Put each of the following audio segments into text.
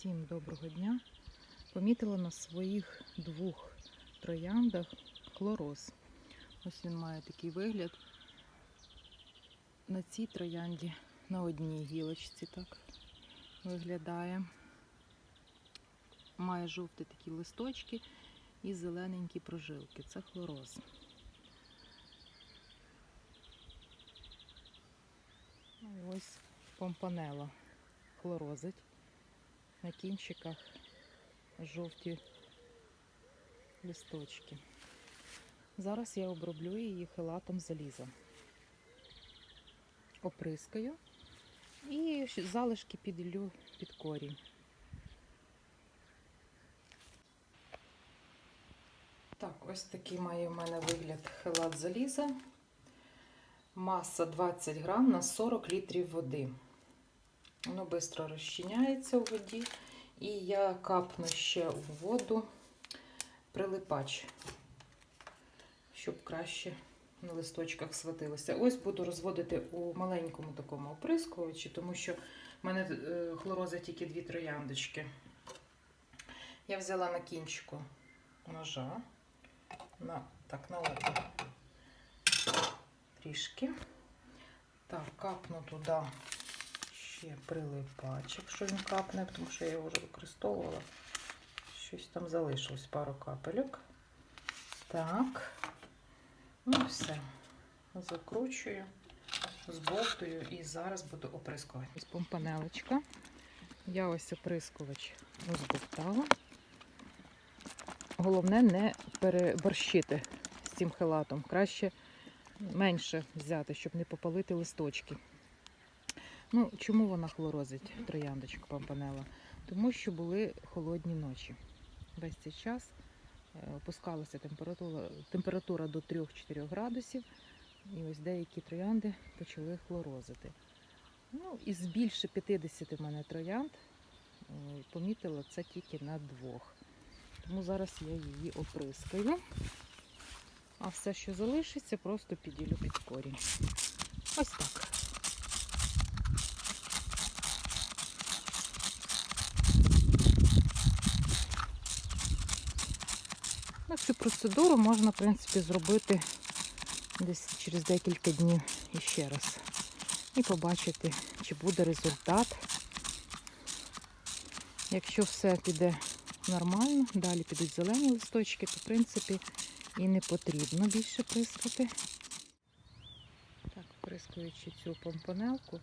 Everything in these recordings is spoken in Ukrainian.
Всім доброго дня. Помітила на своїх двох трояндах хлороз. Ось він має такий вигляд. На цій троянді на одній гілочці так виглядає. Має жовті такі листочки і зелененькі прожилки. Це хлороз. Ось помпанела хлорозить. На кінчиках жовті листочки. Зараз я оброблю її хелатом заліза. Оприскаю і залишки підлю під корінь. Так, ось такий має в мене вигляд хелат заліза. Маса 20 грам на 40 літрів води. Воно швидко розчиняється у воді. І я капну ще у воду прилипач, щоб краще на листочках сватилося. Ось буду розводити у маленькому такому оприскувачі, тому що в мене е, хлорози тільки дві трояндочки. Я взяла на кінчику ножа, на, так, на око трішки. Так, капну туди ще прилипач, якщо він капне, тому що я його вже використовувала. Щось там залишилось, пару капельок. Так. Ну все. Закручую, збовтую і зараз буду оприскувати. Ось помпанелочка. Я ось оприскувач розбовтала. Головне не переборщити з цим хелатом. Краще менше взяти, щоб не попалити листочки. Ну, чому вона хлорозить, трояндочка помпанела? Тому що були холодні ночі. Весь цей час е, опускалася температура, температура до 3-4 градусів, і ось деякі троянди почали хлорозити. Ну, із більше 50 в мене троянд е, помітила це тільки на двох. Тому зараз я її оприскаю. А все, що залишиться, просто піділю під корінь. Ось так. Ну, цю процедуру можна, в принципі, зробити десь через декілька днів іще раз. І побачити, чи буде результат. Якщо все піде нормально, далі підуть зелені листочки, то в принципі і не потрібно більше прискати. Так, прискуючи цю помпонелку,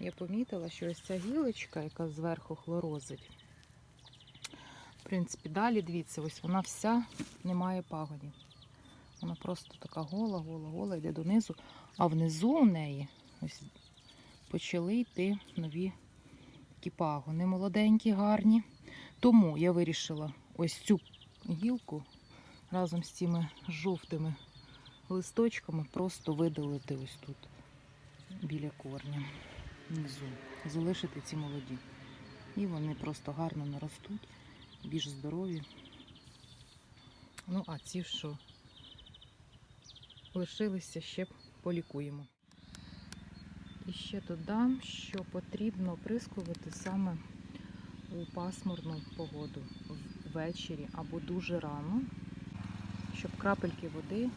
я помітила, що ось ця гілочка, яка зверху хлорозить, в принципі, далі, дивіться, ось вона вся не має пагонів. Вона просто така гола, гола, гола, йде донизу, а внизу у неї ось почали йти нові такі пагони молоденькі, гарні. Тому я вирішила ось цю гілку разом з цими жовтими листочками просто видалити ось тут біля корня внизу. Залишити ці молоді. І вони просто гарно наростуть, більш здорові. Ну, а ці, що лишилися, ще полікуємо. І ще додам, що потрібно оприскувати саме у пасмурну погоду ввечері або дуже рано, щоб крапельки води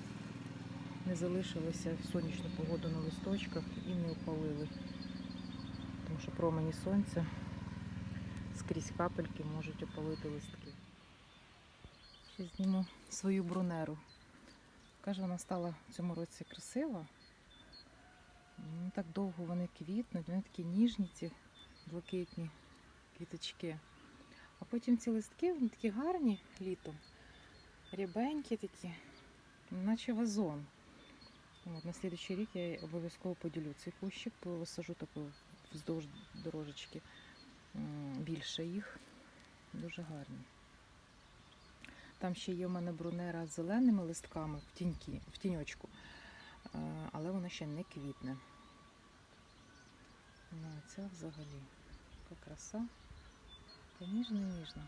не залишилися в сонячну погоду на листочках і не опалили. Тому що промені сонця скрізь капельки можуть опалити листки. Ще зніму свою брунеру. Каже, вона стала в цьому році красива. Ну, так довго вони квітнуть, вони такі ніжні, ці блакитні квіточки. А потім ці листки, вони такі гарні літом, рябенькі такі, наче вазон. От, на слідчий рік я обов'язково поділю цей кущик, посажу таку вздовж дорожечки. Більше їх. Дуже гарні. Там ще є у мене брунера з зеленими листками в тіньки, в тіньочку, Е, але вона ще не квітне. Ну, ця взагалі яка краса. Така ніжна, ніжна.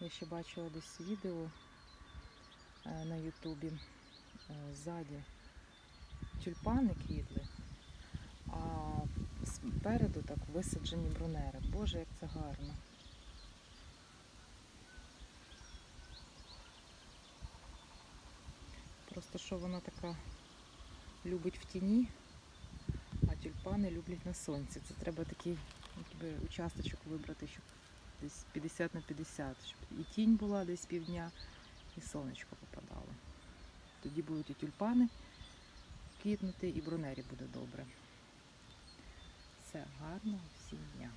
Я ще бачила десь відео е, на Ютубі е, ззаді тюльпани квітли, а спереду так висаджені брунери. Боже, як це гарно. Просто що вона така любить в тіні, а тюльпани люблять на сонці. Це треба такий якби, участочок вибрати, щоб десь 50 на 50, щоб і тінь була десь півдня, і сонечко попадало. Тоді будуть і тюльпани квітнути, і брунері буде добре. Все гарного всім дня.